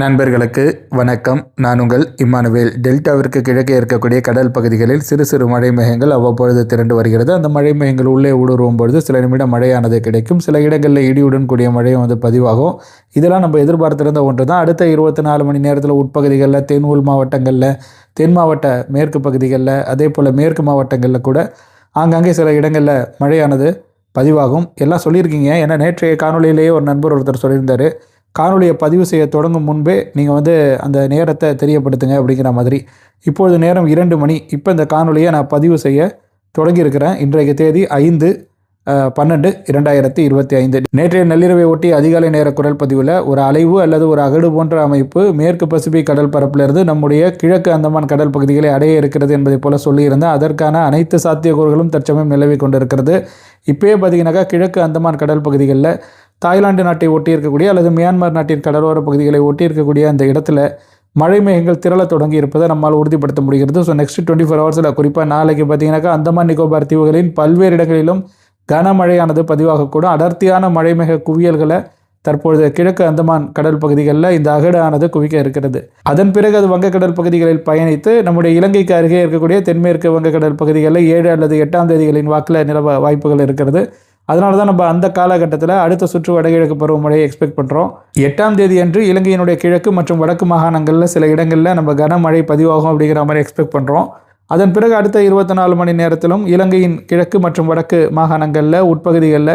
நண்பர்களுக்கு வணக்கம். நான் உங்கள் இம்மானுவேல். டெல்டாவிற்கு கிழக்கே இருக்கக்கூடிய கடல் பகுதிகளில் சிறு சிறு மழை மேகங்கள் அவ்வப்பொழுது திரண்டு வருகிறது. அந்த மழை மேகங்கள் உள்ளே ஊடுருவும் பொழுது சில நிமிடம் மழையானது கிடைக்கும். சில இடங்களில் இடியுடன் கூடிய மழையும் வந்து பதிவாகும். இதெல்லாம் நம்ம எதிர்பார்த்திருந்த ஒன்று தான் அடுத்த இருபத்தி நாலு மணி நேரத்தில் உட்பகுதிகளில் தென் உள் மாவட்டங்களில் தென் மாவட்ட மேற்கு பகுதிகளில் அதே போல் மேற்கு மாவட்டங்களில் கூட ஆங்காங்கே சில இடங்களில் மழையானது பதிவாகும். எல்லாம் சொல்லியிருக்கீங்க. ஏன்னா நேற்றைய காணொளியிலேயே ஒரு நண்பர் ஒருத்தர் சொல்லியிருந்தார். காணொலியை பதிவு செய்ய தொடங்கும் முன்பே நீங்கள் வந்து அந்த நேரத்தை தெரியப்படுத்துங்க அப்படிங்கிற மாதிரி. இப்பொழுது நேரம் இரண்டு மணி. இப்போ இந்த காணொலியை நான் பதிவு செய்ய தொடங்கியிருக்கிறேன். இன்றைய தேதி ஐந்து பன்னெண்டு இரண்டாயிரத்தி இருபத்தி ஐந்து. நேற்றைய நள்ளிரவை ஒட்டி அதிகாலை நேர குரல் பதிவில் ஒரு அலைவு அல்லது ஒரு அகடு போன்ற அமைப்பு மேற்கு பசிபிக் கடல் பரப்பிலிருந்து நம்முடைய கிழக்கு அந்தமான் கடல் பகுதிகளை அடைய இருக்கிறது என்பதை போல சொல்லியிருந்தேன். அதற்கான அனைத்து சாத்தியக்கூறுகளும் தற்சமயம் நிலவி கொண்டிருக்கிறது. இப்போயே பார்த்தீங்கன்னாக்கா கிழக்கு அந்தமான் கடல் பகுதிகளில் தாய்லாந்து நாட்டை ஒட்டி இருக்கக்கூடிய அல்லது மியான்மர் நாட்டின் கடலோர பகுதிகளை ஒட்டி இருக்கக்கூடிய அந்த இடத்துல மழை மேகங்கள் திரள தொடங்கி இருப்பதை நம்மால் உறுதிப்படுத்த முடிகிறது. ஸோ நெக்ஸ்ட் டுவெண்ட்டி ஃபோர் ஹவர்ஸில் குறிப்பாக நாளைக்கு பார்த்தீங்கன்னாக்கா அந்தமான் நிக்கோபார் தீவுகளின் பல்வேறு இடங்களிலும் கனமழையானது பதிவாகக்கூடும். அடர்த்தியான மழைமேக குவியல்களை தற்பொழுது கிழக்கு அந்தமான் கடல் பகுதிகளில் இந்த அகடானது குவிக்க இருக்கிறது. அதன் பிறகு அது வங்கக்கடல் பகுதிகளில் பயணித்து நம்முடைய இலங்கைக்கு அருகே இருக்கக்கூடிய தென்மேற்கு வங்கக்கடல் பகுதிகளில் ஏழு அல்லது எட்டாம் தேதிகளின் வாக்கில் நிலவ வாய்ப்புகள் இருக்கிறது. அதனால தான் நம்ம அந்த காலகட்டத்தில் அடுத்த சுற்று வடகிழக்கு பருவமழையை எக்ஸ்பெக்ட் பண்ணுறோம் எட்டாம் தேதி அன்று இலங்கையினுடைய கிழக்கு மற்றும் வடக்கு மாகாணங்களில் சில இடங்களில் நம்ம கனமழை பதிவாகும் அப்படிங்கிற மாதிரி எக்ஸ்பெக்ட் பண்ணுறோம் அதன் பிறகு அடுத்த இருபத்தி நாலு மணி நேரத்திலும் இலங்கையின் கிழக்கு மற்றும் வடக்கு மாகாணங்களில் உட்பகுதிகளில்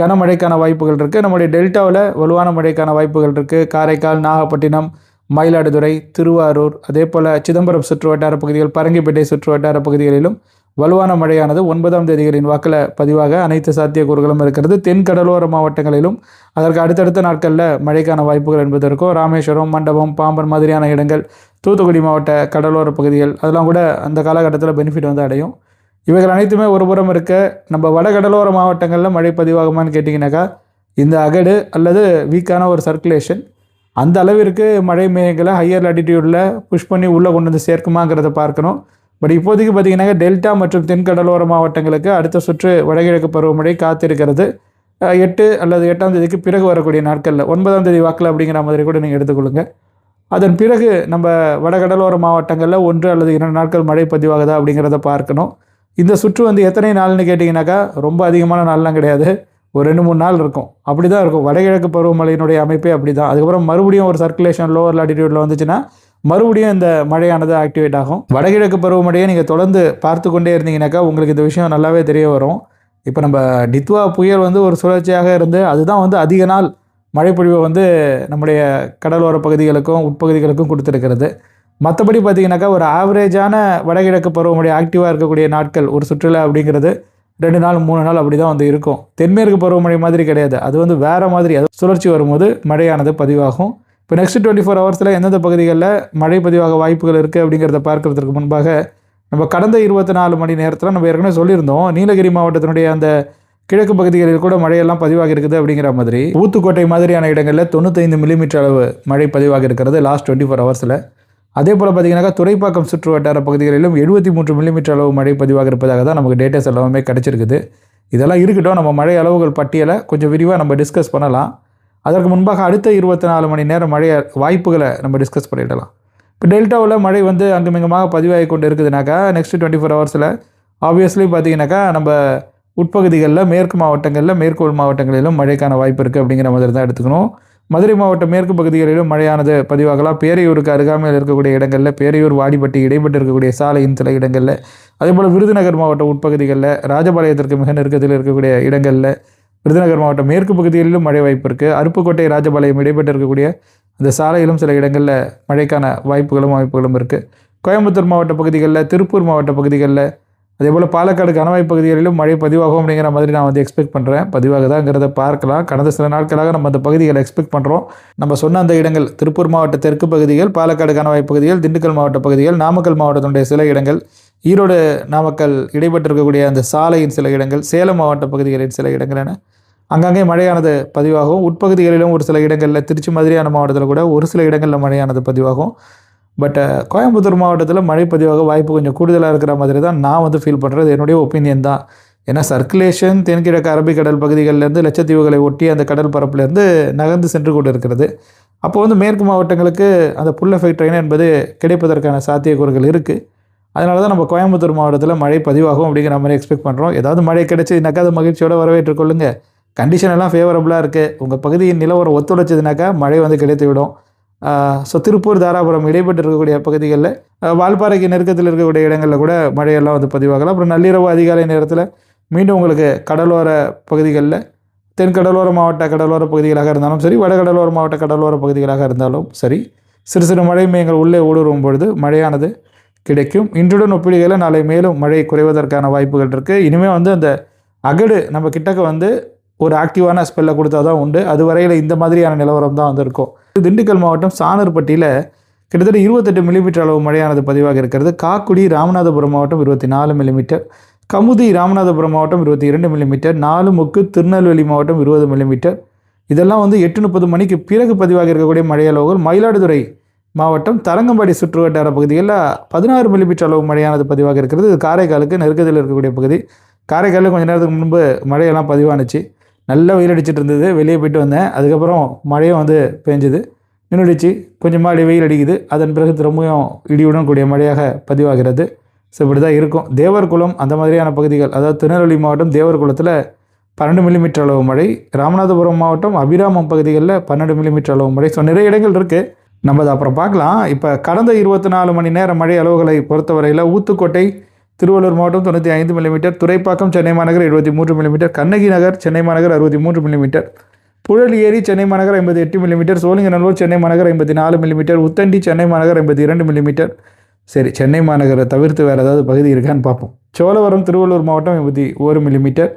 கனமழைக்கான வாய்ப்புகள் இருக்குது நம்முடைய டெல்டாவில் வலுவான மழைக்கான வாய்ப்புகள் இருக்குது காரைக்கால் நாகப்பட்டினம் மயிலாடுதுறை திருவாரூர் அதே போல் சிதம்பரம் சுற்று வட்டார பகுதிகள் பரங்கிப்பேட்டை சுற்று வட்டார பகுதிகளிலும் வலுவான மழையானது ஒன்பதாம் தேதிகளின் வாக்கில் பதிவாக அனைத்து சாத்தியக்கூறுகளும் இருக்கிறது. தென் கடலோர மாவட்டங்களிலும் அதற்கு அடுத்தடுத்த நாட்களில் மழைக்கான வாய்ப்புகள் என்பது இருக்கும். ராமேஸ்வரம் மண்டபம் பாம்பன் மாதிரியான இடங்கள் தூத்துக்குடி மாவட்ட கடலோர பகுதிகள் அதெல்லாம் கூட அந்த காலகட்டத்தில் பெனிஃபிட் வந்து அடையும். இவைகள் அனைத்துமே ஒரு புறம் இருக்க நம்ம வடகடலோர மாவட்டங்களில் மழை பதிவாகுமான்னு கேட்டிங்கனாக்கா இந்த அகடு அல்லது வீக்கான ஒரு சர்க்குலேஷன் அந்த அளவிற்கு மழை மேகங்களை ஹையர் ஆட்டிடியூடில் புஷ் பண்ணி உள்ளே கொண்டு வந்து சேர்க்குமாங்கிறத பார்க்கணும். பட் இப்போதைக்கு பார்த்தீங்கன்னாக்கா டெல்டா மற்றும் தென்கடலோர மாவட்டங்களுக்கு அடுத்த சுற்று வடகிழக்கு பருவமழை காத்திருக்கிறது. எட்டு அல்லது எட்டாம் தேதிக்கு பிறகு வரக்கூடிய நாட்களில் ஒன்பதாம் தேதி வாக்கில் அப்படிங்கிற மாதிரி கூட நீங்கள் எடுத்துக்கொள்ளுங்க. அதன் பிறகு நம்ம வடகடலோர மாவட்டங்களில் ஒன்று அல்லது இரண்டு நாட்கள் மழை பதிவாகுதா அப்படிங்கிறத பார்க்கணும். இந்த சுற்று வந்து எத்தனை நாள்னு கேட்டிங்கனாக்கா ரொம்ப அதிகமான நாள்லாம் கிடையாது. ஒரு ரெண்டு மூணு நாள் இருக்கும். அப்படி தான் இருக்கும். வடகிழக்கு பருவமழையினுடைய அமைப்பே அப்படி தான் அதுக்கப்புறம் மறுபடியும் ஒரு சர்க்குலேஷன் லோவர் லாட்டிடியூடில் வந்துச்சுன்னா மறுபடியும் இந்த மழையானது ஆக்டிவேட் ஆகும். வடகிழக்கு பருவமழையை நீங்கள் தொடர்ந்து பார்த்து கொண்டே இருந்தீங்கனாக்கா உங்களுக்கு இந்த விஷயம் நல்லாவே தெரிய வரும். இப்போ நம்ம டித்வா புயல் வந்து ஒரு சுழற்சியாக இருந்து அதுதான் வந்து அதிக நாள் மழைப்பொழிவை வந்து நம்முடைய கடலோர பகுதிகளுக்கும் உட்பகுதிகளுக்கும் கொடுத்துருக்கிறது. மற்றபடி பார்த்தீங்கன்னாக்கா ஒரு ஆவரேஜான வடகிழக்கு பருவமழை ஆக்டிவாக இருக்கக்கூடிய நாட்கள் ஒரு சுற்றுலா அப்படிங்கிறது ரெண்டு நாள் மூணு நாள் அப்படி தான் வந்து இருக்கும். தென்மேற்கு பருவமழை மாதிரி கிடையாது. அது வந்து வேறு மாதிரி அது சுழற்சி வரும்போது மழையானது பதிவாகும். இப்போ நெக்ஸ்ட் டுவெண்ட்டி ஃபோர் ஹவர்ஸில் எந்தெந்த பகுதிகளில் மழை பதிவாக வாய்ப்புகள் இருக்குது அப்படிங்கிறத பார்க்கறதுக்கு முன்பாக நம்ம கடந்த இருபத்தி நாலு மணி நேரத்தில் நம்ம ஏற்கனவே சொல்லியிருந்தோம் நீலகிரி மாவட்டத்தினுடைய அந்த கிழக்கு பகுதிகளில் கூட மழையெல்லாம் பதிவாக இருக்குது அப்படிங்கிற மாதிரி. ஊத்துக்கோட்டை மாதிரியான இடங்களில் தொண்ணூத்தைந்து மில்லிமீட்டர் அளவு மழை பதிவாக இருக்கிறது லாஸ்ட் டுவெண்ட்டி ஃபோர் ஹவர்ஸில் அதே போல் பார்த்தீங்கன்னாக்கா துறைப்பாக்கம் சுற்று வட்டார பகுதிகளிலும் எழுபத்தி மூன்று மில்லிமீட்டர் அளவு மழை பதிவாக இருப்பதாக தான் நமக்கு டேட்டாஸ் எல்லாமே கிடச்சிருக்குது. இதெல்லாம் இருக்கட்டும் நம்ம மழை அளவுகள் பட்டியலை கொஞ்சம் விரிவாக நம்ம டிஸ்கஸ் பண்ணலாம். அதற்கு முன்பாக அடுத்த இருபத்தி நாலு மணி நேரம் மழை வாய்ப்புகளை நம்ம டிஸ்கஸ் பண்ணிடலாம். இப்போ டெல்டாவில் மழை வந்து அங்குமிங்கமாக பதிவாகி கொண்டு இருக்குதுனாக்கா நெக்ஸ்ட் டுவெண்ட்டி ஃபோர் ஹவர்ஸில் ஆப்வியஸ்லி பார்த்தீங்கன்னாக்கா நம்ம உட்பகுதிகளில் மேற்கு மாவட்டங்களில் மேற்கு உள் மாவட்டங்களிலும் மழைக்கான வாய்ப்பு இருக்குது அப்படிங்கிற மாதிரி தான் எடுத்துக்கணும். மதுரை மாவட்ட மேற்கு பகுதிகளிலும் மழையானது பதிவாகலாம். பேரையூருக்கு அருகாமையில் இருக்கக்கூடிய இடங்களில் பேரையூர் வாடிப்பட்டி இடைப்பட்டு இருக்கக்கூடிய சாலையின் சில இடங்களில் அதேபோல் விருதுநகர் மாவட்ட உட்பகுதிகளில் ராஜபாளையத்திற்கு மிக நெருக்கத்தில் இருக்கக்கூடிய இடங்களில் விருதுநகர் மாவட்டம் மேற்கு பகுதிகளிலும் மழை வாய்ப்பு இருக்குது அருப்புக்கோட்டை ராஜபாளையம் இடைப்பட்டு இருக்கக்கூடிய அந்த சாலையிலும் சில இடங்களில் மழைக்கான வாய்ப்புகளும் வாய்ப்புகளும் இருக்குது கோயம்புத்தூர் மாவட்ட பகுதிகளில் திருப்பூர் மாவட்ட பகுதிகளில் அதே போல் பாலக்காடு கணவாய் பகுதிகளிலும் மழை பதிவாகும் அப்படிங்கிற மாதிரி நான் வந்து எக்ஸ்பெக்ட் பண்ணுறேன் பதிவாகுதாங்கிறத பார்க்கலாம். கடந்த சில நாட்களாக நம்ம அந்த பகுதிகளை எக்ஸ்பெக்ட் பண்ணுறோம் நம்ம சொன்ன அந்த இடங்கள் திருப்பூர் மாவட்ட தெற்கு பகுதிகள் பாலக்காடு கணவாய் பகுதிகள் திண்டுக்கல் மாவட்ட பகுதிகள் நாமக்கல் மாவட்டத்தினுடைய சில இடங்கள் ஈரோடு நாமக்கல் இடைப்பட்டு இருக்கக்கூடிய அந்த சாலையின் சில இடங்கள் சேலம் மாவட்ட பகுதிகளின் சில இடங்கள் என அங்கங்கே மழையானது பதிவாகும். உட்பகுதிகளிலும் ஒரு சில இடங்களில் திருச்சி மாதிரியான மாவட்டத்தில் கூட ஒரு சில இடங்களில் மழையானது பதிவாகும். பட் uh, கோயம்புத்தூர் மாவட்டத்தில் மழை பதிவாக வாய்ப்பு கொஞ்சம் கூடுதலாக இருக்கிற மாதிரி தான் நான் வந்து ஃபீல் பண்ணுறது என்னுடைய ஒப்பீனியன் தான். ஏன்னா சர்க்குலேஷன் தென்கிழக்கு அரபிக்கடல் பகுதிகளிலேருந்து லட்சத்தீவுகளை ஒட்டி அந்த கடல் பரப்புலேருந்து நகர்ந்து சென்று கொண்டு இருக்கிறது அப்போ வந்து மேற்கு மாவட்டங்களுக்கு அந்த புல் எஃபெக்ட் ரெயின் என்பது கிடைப்பதற்கான சாத்தியக்கூறுகள் இருக்குது அதனால தான் நம்ம கோயம்புத்தூர் மாவட்டத்தில் மழை பதிவாகும் அப்படிங்கிற மாதிரி எக்ஸ்பெக்ட் பண்ணுறோம் ஏதாவது மழை கிடைச்சதுனாக்கா அது மகிழ்ச்சியோடு வரவேற்றுக் கொள்ளுங்க. கண்டிஷன் எல்லாம் ஃபேவரபுளாக இருக்குது உங்கள் பகுதியின் நிலவரம் ஒத்துழைச்சதுனாக்கா மழை வந்து கிடைத்து விடும் ஸோ திருப்பூர் தாராபுரம் இடைப்பட்டு இருக்கக்கூடிய பகுதிகளில் வால்பாறைக்கு நெருக்கத்தில் இருக்கக்கூடிய இடங்களில் கூட மழையெல்லாம் வந்து பதிவாகலாம். அப்புறம் நள்ளிரவு அதிகாலை நேரத்தில் மீண்டும் உங்களுக்கு கடலோர பகுதிகளில் தென் கடலோர மாவட்ட கடலோர பகுதிகளாக இருந்தாலும் சரி வட கடலோர மாவட்ட கடலோர பகுதிகளாக இருந்தாலும் சரி சிறு சிறு மழை மேகங்கள் உள்ளே ஊடுருவும் பொழுது மழையானது கிடைக்கும். இன்றுடன் ஒப்பிடுகையில் நாளை மேலும் மழை குறைவதற்கான வாய்ப்புகள் இருக்குது இனிமேல் வந்து அந்த அகடு நம்ம கிட்டக்க வந்து ஒரு ஆக்டிவான ஸ்பெல்லை கொடுத்தா தான் உண்டு. அது வரையில் இந்த மாதிரியான நிலவரம் தான் வந்து இருக்கும். திண்டுக்கல் மாவட்டம் சானூர்பட்டியில் கிட்டத்தட்ட இருபத்தெட்டு மில்லிமீட்டர் அளவு மழையானது பதிவாக இருக்கிறது. காக்குடி ராமநாதபுரம் மாவட்டம் இருபத்தி நாலு மில்லிமீட்டர் கமுதி ராமநாதபுரம் மாவட்டம் இருபத்தி இரண்டு மில்லிமீட்டர் நாலுமுக்கு திருநெல்வேலி மாவட்டம் இருபது மில்லிமீட்டர் இதெல்லாம் வந்து எட்டு முப்பது மணிக்கு பிறகு பதிவாக இருக்கக்கூடிய மழையளவுகள் மயிலாடுதுறை மாவட்டம் தரங்கம்பாடி சுற்றுவட்டார பகுதிகளில் பதினாறு மில்லிமீட்டர் அளவு மழையானது பதிவாக இருக்கிறது. இது காரைக்காலுக்கு நெருக்கத்தில் இருக்கக்கூடிய பகுதி. காரைக்காலில் கொஞ்ச நேரத்துக்கு முன்பு மழையெல்லாம் பதிவானுச்சு. நல்லா வெயில் அடிச்சிட்டு இருந்தது வெளியே போயிட்டு வந்தேன். அதுக்கப்புறம் மழையும் வந்து பெஞ்சுது. நின்றுடுச்சு கொஞ்சமாக அடி வெயில் அடிக்குது. அதன் பிறகு திரும்பியும் இடியுடன் கூடிய மழையாக பதிவாகிறது. ஸோ இப்படி தான் இருக்கும் தேவர்குளம் அந்த மாதிரியான பகுதிகள் அதாவது திருநெல்வேலி மாவட்டம் தேவர்குளத்தில் பன்னெண்டு மில்லிமீட்டர் அளவு மழை ராமநாதபுரம் மாவட்டம் அபிராமம் பகுதிகளில் பன்னெண்டு மில்லிமீட்டர் அளவு மழை. ஸோ நிறைய இடங்கள் இருக்குது நம்ம அதை அப்புறம் பார்க்கலாம். இப்போ கடந்த இருபத்தி நாலு மணி நேரம் மழை அளவுகளை பொறுத்தவரையில் ஊத்துக்கோட்டை திருவள்ளூர் மாவட்டம் தொண்ணூற்றி ஐந்து மில்லிமீட்டர் துறைப்பாக்கம் சென்னை மாநகர் எழுபத்தி மூன்று மில்லிமீட்டர் கண்ணகி நகர் சென்னை மாநகர் அறுபத்தி மூன்று மில்லிமீட்டர் புழல் ஏரி சென்னை மாநகர் ஐம்பத்தி எட்டு மில்லிமீட்டர் சோழிங்கநல்லூர் சென்னை மாநகர் ஐம்பத்தி நாலு மில்லிமீட்டர் உத்தண்டி சென்னை மாநகர் ஐம்பத்தி இரண்டு மில்லிமீட்டர் சரி சென்னை மாநகரை தவிர்த்து வேறு ஏதாவது பகுதி இருக்கான்னு பார்ப்போம். சோழவரம் திருவள்ளூர் மாவட்டம் எண்பத்தி ஒரு மில்லிமீட்டர்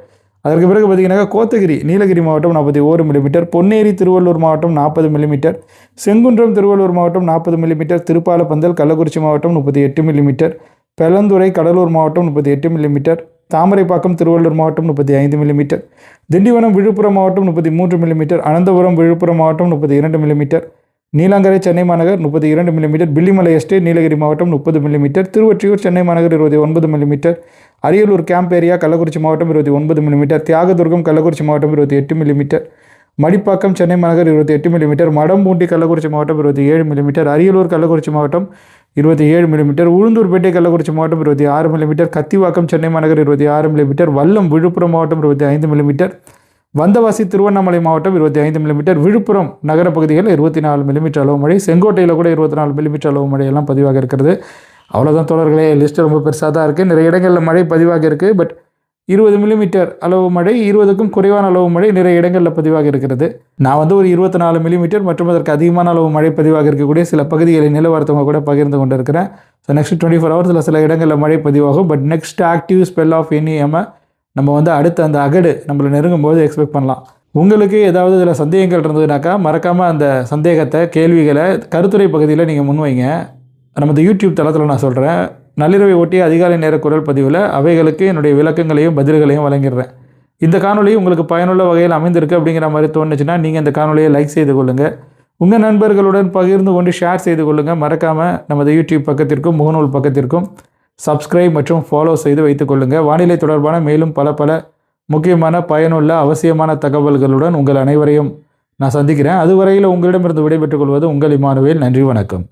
அதற்கு பிறகு பார்த்தீங்கன்னாக்கா கோத்தகிரி நீலகிரி மாவட்டம் நாற்பத்தி ஓரு மில்லிமீட்டர் பொன்னேரி திருவள்ளூர் மாவட்டம் நாற்பது மில்லிமீட்டர் செங்குன்றம் திருவள்ளூர் மாவட்டம் நாற்பது மில்லிமீட்டர் திருப்பாலப்பந்தல் கள்ளக்குறிச்சி மாவட்டம் முப்பத்தி எட்டு மில்லிமீட்டர் பெலந்துறை கடலூர் மாவட்டம் முப்பத்தி எட்டு மில்லிமீட்டர் தாமரைப்பாக்கம் திருவள்ளூர் மாவட்டம் முப்பத்தி ஐந்து மில்லிமீட்டர் திண்டிவனம் விழுப்புரம் மாவட்டம் முப்பத்தி மூன்று மில்லிமீட்டர் அனந்தபுரம் விழுப்புரம் மாவட்டம் முப்பத்தி இரண்டு மில்லிமீட்டர் நீலாங்கரை சென்னை மாநகர் முப்பத்தி இரண்டு மில்லிமீட்டர் பில்லிமலை எஸ்டேட் நீலகிரி மாவட்டம் முப்பது மில்லிமீட்டர் திருவொற்றியூர் சென்னை மாநகர் இருபத்தி ஒன்பது millimetre Ariyalur camp area Kallakurichi மாவட்டம் இருபத்தி ஒன்பது மில்லிமீட்டர் தியாகதுர்கம் கள்ளக்குறிச்சி மாவட்டம் இருபத்தி எட்டு மில்லிமீட்டர் மடிப்பாக்கம் சென்னை மாநகர் இருபத்தி எட்டு மில்லிமீட்டர் மடம்பூண்டி கள்ளக்குறிச்சி மாவட்டம் இருபத்தி ஏழு மில்லிமீட்டர் அரியலூர் கள்ளக்குறிச்சி மாவட்டம் இருபத்தி ஏழு மில்லிமீட்டர் உளுந்தூர்பேட்டை கள்ளக்குறிச்சி மாவட்டம் இருபத்தி ஆறு மில்லிமீட்டர் கத்திவாக்கம் சென்னை மாநகர் இருபத்தி ஆறு மில்லிமீட்டர் வல்லம் விழுப்புரம் மாவட்டம் இருபத்தி ஐந்து மில்லிமீட்டர் வந்தவாசி திருவண்ணாமலை மாவட்டம் இருபத்தி ஐந்து மில்லிமீட்டர் விழுப்புரம் நகர பகுதிகளில் இருபத்தி நாலு மில்லிமீட்டர் அளவு மழை செங்கோட்டையில் கூட இருபத்தி நாலு மில்லிமீட்டர் அளவு மழையெல்லாம் பதிவாக இருக்கிறது. அவ்வளோதான் தொடர்களே லிஸ்ட் ரொம்ப பெருசாக தான் இருக்குது நிறைய இடங்களில் மழை பதிவாக இருக்குது பட் இருபது மில்லிமீட்டர் அளவு மழை இருபதுக்கும் குறைவான அளவு மழை நிறைய இடங்களில் பதிவாக இருக்கிறது. நான் வந்து ஒரு இருபத்தி நாலு மில்லிமீட்டர் மற்றும் அதற்கு அதிகமான அளவு மழை பதிவாக இருக்கக்கூடிய சில பகுதிகளை நிலவரத்தவங்க கூட பகிர்ந்து கொண்டிருக்கிறேன். ஸோ நெக்ஸ்ட் டுவெண்ட்டி ஃபோர் ஹவர்ஸில் சில இடங்களில் மழை பதிவாகும். But next active spell of any நம்ம வந்து அடுத்த அந்த அகடு நம்மளை நெருங்கும் போது எக்ஸ்பெக்ட் பண்ணலாம். உங்களுக்கு ஏதாவது இதில் சந்தேகங்கள் இருந்ததுனாக்கா மறக்காமல் அந்த சந்தேகத்தை கேள்விகளை கருத்துரை பகுதியில் நீங்கள் முன்வைங்க. நமது யூடியூப் தளத்தில் நான் சொல்கிறேன் நள்ளிரவை ஒட்டி அதிகாலை நேர குரல் பதிவில் அவைகளுக்கு என்னுடைய விளக்கங்களையும் பதில்களையும் வழங்கிடுறேன். இந்த காணொலி உங்களுக்கு பயனுள்ள வகையில் அமைந்திருக்கு அப்படிங்கிற மாதிரி தோணுச்சுன்னா நீங்கள் இந்த காணொலியை லைக் செய்து கொள்ளுங்கள் உங்கள் நண்பர்களுடன் பகிர்ந்து கொண்டு ஷேர் செய்து கொள்ளுங்கள் மறக்காமல் நமது யூடியூப் பக்கத்திற்கும் முகநூல் பக்கத்திற்கும் சப்ஸ்கிரைப் மற்றும் ஃபாலோ செய்து வைத்துக் கொள்ளுங்கள் வானிலை தொடர்பான மேலும் பல பல முக்கியமான பயனுள்ள அவசியமான தகவல்களுடன் உங்கள் அனைவரையும் நான் சந்திக்கிறேன். அதுவரையில் உங்களிடமிருந்து விடைபெற்றுக் கொள்வது உங்கள் இமானுவேல். நன்றி வணக்கம்.